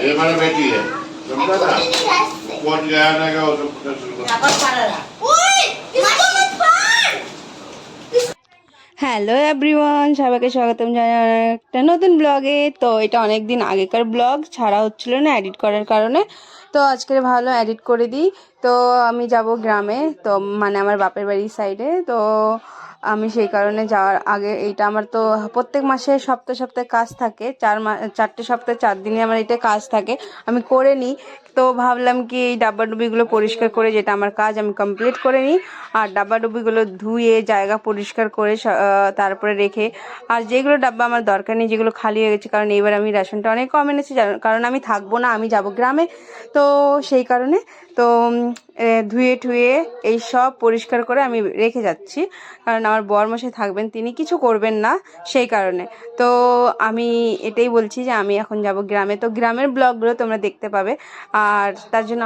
ये हमारा बेटी है समझा ना कौन गया ना गया वो सब पता चल হ্যালো এভরিওয়ান সবাইকে স্বাগতম জানাই আমার একটা নতুন ব্লগে তো এটা অনেক দিন আগেকার ব্লগ ছাড়া হচ্ছিল না এডিট করার কারণে তো আজকের ভালো এডিট করে দিই তো আমি যাব গ্রামে তো মানে আমার বাপের বাড়ির সাইডে তো আমি সেই কারণে যাওয়ার আগে এইটা আমার তো প্রত্যেক মাসে সপ্তাহে সপ্তাহে কাজ থাকে, চার মা, চারটে সপ্তাহে চার দিনে আমার এটা কাজ থাকে। আমি করে নিই, তো ভাবলাম কি এই ডাব্বাডুবিগুলো পরিষ্কার করে যেটা আমার কাজ আমি কমপ্লিট করে নিই, আর ডাব্বাডুবিগুলো ধুয়ে জায়গা পরিষ্কার করে তারপরে রেখে, আর যেগুলো ডাব্বা আমার দরকার নেই, যেগুলো খালি হয়ে গেছে, কারণ এবার আমি রেশনটা অনেক কম এনেছি কারণ আমি থাকব না, আমি যাব গ্রামে, তো সেই কারণে, তো ধুয়ে ঠুয়ে এই সব পরিষ্কার করে আমি রেখে যাচ্ছি। কারণ আমার বরমশাই থাকবেন, তিনি কিছু করবেন না সেই কারণে। তো আমি এটাই বলছি যে, আমি এখন যাব গ্রামে। তো গ্রামের ব্লগগুলো তোমরা দেখতে পাবে। আর তার জন্য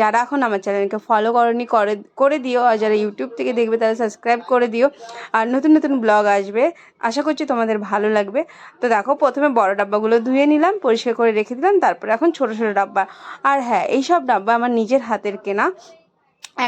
যারা এখন আমার চ্যানেলকে ফলো করনি, করে করে দিও। আর যারা ইউটিউব থেকে দেখবে, তারা সাবস্ক্রাইব করে দিও। আর নতুন নতুন ব্লগ আসবে। আশা করছি তোমাদের ভালো লাগবে। তো দেখো, প্রথমে বড় ডাব্বাগুলো ধুয়ে নিলাম, পরিষ্কার করে রেখে দিলাম। তারপরে এখন ছোট ছোট ডাব্বা। আর হ্যাঁ এই সব ডাব্বা আমার নিজের হাতের কেনা।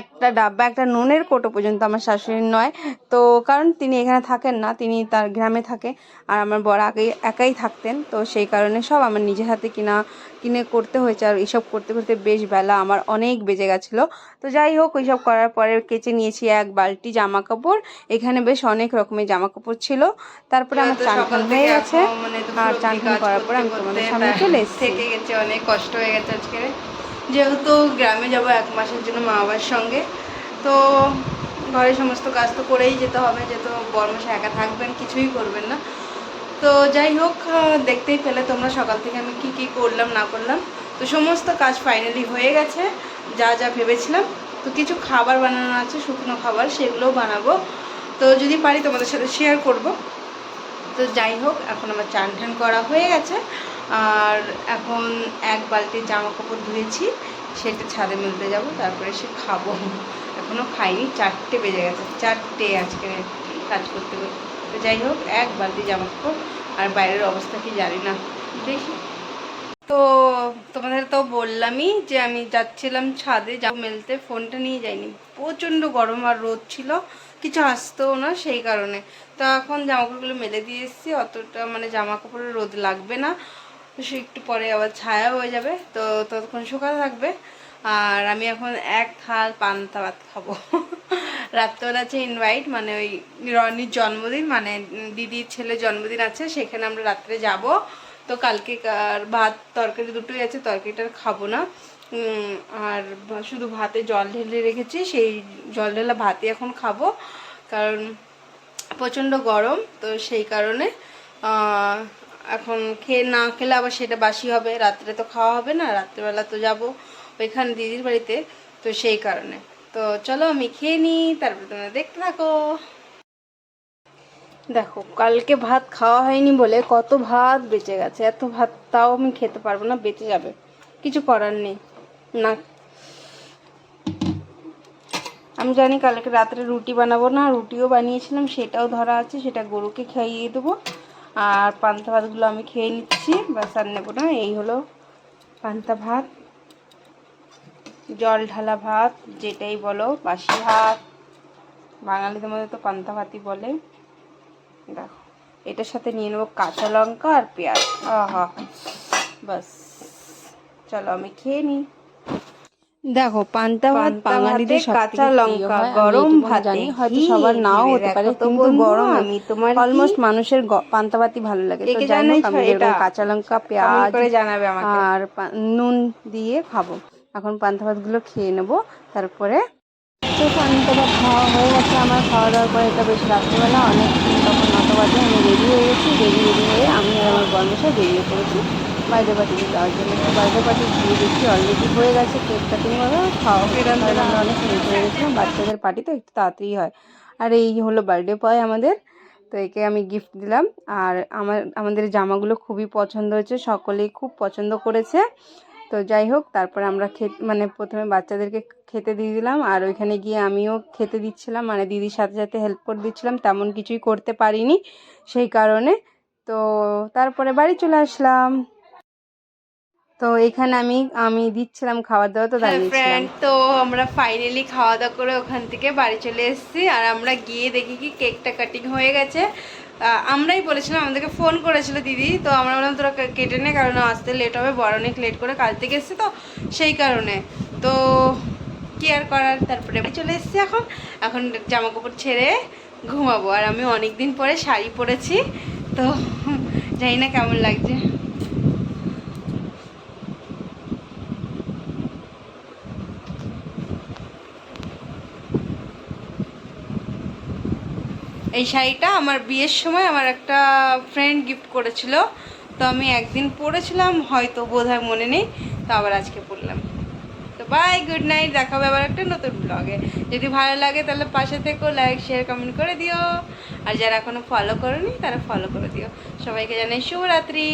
একটা ডাব্বা একটা নুনের কোটো পর্যন্ত আমার শাশুড়ির নয়। তো কারণ তিনি এখানে থাকেন না তিনি তার গ্রামে থাকে আর আমার বড় আগে একাই থাকতেন। তো সেই কারণে সব আমার নিজের হাতে কিনা কিনে করতে হয়েছে আর এইসব করতে করতে বেশ বেলা আমার অনেক বেজে গেছিল। তো যাই হোক ওইসব করার পরে কেচে নিয়েছি এক বালতি জামা কাপড় এখানে বেশ অনেক রকমের জামা কাপড় ছিল। তারপরে আমার চান হয়ে গেছে আর চান করার পরে আমি তোমাদের সামনে চলে থেকে গেছে অনেক কষ্ট হয়ে গেছে আজকে। যেহেতু গ্রামে যাব এক মাসের জন্য মা বাবার সঙ্গে, তো ঘরের সমস্ত কাজ তো করেই যেতে হবে, যেহেতু বর্মশা একা থাকবেন, কিছুই করবেন না। তো যাই হোক দেখতেই পেলে তোমরা সকাল থেকে আমি কি কি করলাম, না করলাম। তো সমস্ত কাজ ফাইনালি হয়ে গেছে, যা যা ভেবেছিলাম। তো কিছু খাবার বানানো আছে, শুকনো খাবার, সেগুলোও বানাবো। তো যদি পারি তোমাদের সাথে শেয়ার করব। তো যাই হোক, এখন আমার চান টান করা হয়ে গেছে। আর এখন এক বালতি জামা কাপড় ধুয়েছি, সেটা ছাদে মেলতে যাব, তারপরে সে খাব। এখনও খাইনি, চারটে বেজে গেছে, চারটে আজকে কাজ করতে করতে। যাই হোক, এক বালতি জামা কাপড় আর বাইরের অবস্থা কি জানি না। দেখি। তো তোমাদের তো বললামই যে আমি যাচ্ছিলাম ছাদে, যা মেলতে, ফোনটা নিয়ে যাইনি। প্রচণ্ড গরম আর রোদ ছিল, কিছু আসতেও না সেই কারণে। তো এখন জামা কাপড়গুলো মেলে দিয়ে এসেছি, অতটা মানে জামা কাপড়ে রোদ লাগবে না। সে একটু পরে আবার ছায়া হয়ে যাবে, তো ততক্ষণ শুকাতে থাকবে। আর আমি এখন এক থাল পান্তা ভাত খাব। রাত্রেবেলা আছে ইনভাইট মানে ওই রনির জন্মদিন মানে দিদির ছেলের জন্মদিন আছে, সেখানে আমরা রাত্রে যাব। তো কালকে ভাত, তরকারি দুটোই আছে, তরকারিটা খাব না। আর শুধু ভাতে জল ঢেলে রেখেছি, সেই জল ঢেলা ভাতই এখন খাব। কারণ প্রচণ্ড গরম, তো সেই কারণে এখন খেয়ে না খেলে আবার সেটা বাসি হবে। রাত্রে তো খাওয়া হবে না, রাত্রেবেলা তো যাব ওইখানে দিদির বাড়িতে, তো সেই কারণে। তো চলো আমি খেয়ে নিই, তারপরে তোমরা দেখতে থাকো। দেখো, কালকে ভাত খাওয়া হয়নি বলে কত ভাত বেঁচে গেছে। এত ভাত তাও আমি খেতে পারব না, বেঁচে যাবে। কিছু করার নেই। না। আমি জানি কালকে রাত্রে রুটি বানাবো না, রুটিও বানিয়েছিলাম, সেটাও ধরা আছে, সেটা গরুকে খাইয়ে দেবো। আর পান্তা ভাতগুলো আমি খেয়ে নিচ্ছি। ব্যাস আর নেব না, এই হলো পান্তা ভাত। জল ঢালা ভাত, যেটাই বলো, বাসি ভাত। বাঙালিদের মধ্যে তো পান্তা ভাতই বলে। দেখো, এটার সাথে নিয়ে নেব কাঁচা লঙ্কা আর পেঁয়াজ। আহা বাস চলো আমি খেয়ে নিই। দেখো পান্তা ভাত বাঙালিদের কাঁচা লঙ্কা হয়। গরম ভাতে জানি, হয়তো সবার নাও হতে পারে কিন্তু গরম আমি তোমার অলমোস্ট মানুষের পান্তা ভাতই ভালো লাগে তো যাই জানো হোক আমি এটা? এরকম কাঁচা লঙ্কা পেঁয়াজ করে জানাবে আমাকে আর নুন দিয়ে খাব এখন পান্তা ভাতগুলো খেয়ে নেব তারপরে তো পান্তা ভাত খাওয়া হয়ে গেছে আমার খাওয়া দাওয়ার পরে এটা বেশ রাত্রিবেলা অনেক তখন নটা বাজে আমি রেডি হয়ে গেছি রেডি রেডি হয়ে আমি আর আমার বর্মশা বেরিয়ে পড়েছি বাইরে পার্টিতে যাওয়ার জন্য বাইরে পার্টি গিয়ে দেখছি অলরেডি হয়ে গেছে কেক কাটিং হবে খাওয়া অনেক লেট হয়ে গেছিলাম বাচ্চাদের পার্টি তো একটু তাড়াতাড়ি হয়। আর এই হলো বার্থডে বয় আমাদের তো একে আমি গিফট দিলাম। আর আমার আমাদের জামাগুলো খুবই পছন্দ হয়েছে সকলেই খুব পছন্দ করেছে। তো যাই হোক তারপরে আমরা খেত মানে প্রথমে বাচ্চাদেরকে খেতে দিয়ে দিলাম। আর ওইখানে গিয়ে আমিও খেতে দিচ্ছিলাম মানে দিদির সাথে সাথে হেল্প করে দিচ্ছিলাম। তেমন কিছুই করতে পারিনি সেই কারণে। তো তারপরে বাড়ি চলে আসলাম। তো এখানে আমি আমি দিচ্ছিলাম খাবার দাওয়া তো ফ্রেন্ড তো আমরা ফাইনালি খাওয়া দাওয়া করে ওখান থেকে বাড়ি চলে এসেছি আর আমরা গিয়ে দেখি কি কেকটা কাটিং হয়ে গেছে। আমরাই বলেছিলাম আমাদেরকে ফোন করেছিল দিদি তো আমরা বললাম তোরা কেটে নে কারণ আসতে লেট হবে বড় অনেক লেট করে কাল থেকে এসছে তো সেই কারণে। তো কি আর করার তারপরে চলে এসেছি এখন। এখন জামা কাপড় ছেড়ে ঘুমাবো। আর আমি অনেক দিন পরে শাড়ি পরেছি তো জানি না কেমন লাগছে। এই শাড়িটা আমার বিয়ের সময় আমার একটা ফ্রেন্ড গিফট করেছিল। তো আমি একদিন পরেছিলাম, হয়তো বোধহয় মনে নেই, তো আবার আজকে পরলাম। তো বাই গুড নাইট দেখাবে আবার একটা নতুন ব্লগে যদি ভালো লাগে তাহলে পাশে থেকেও লাইক শেয়ার কমেন্ট করে দিও। আর যারা এখনও ফলো করনি, তারা ফলো করে দিও। সবাইকে জানাই শুভরাত্রি।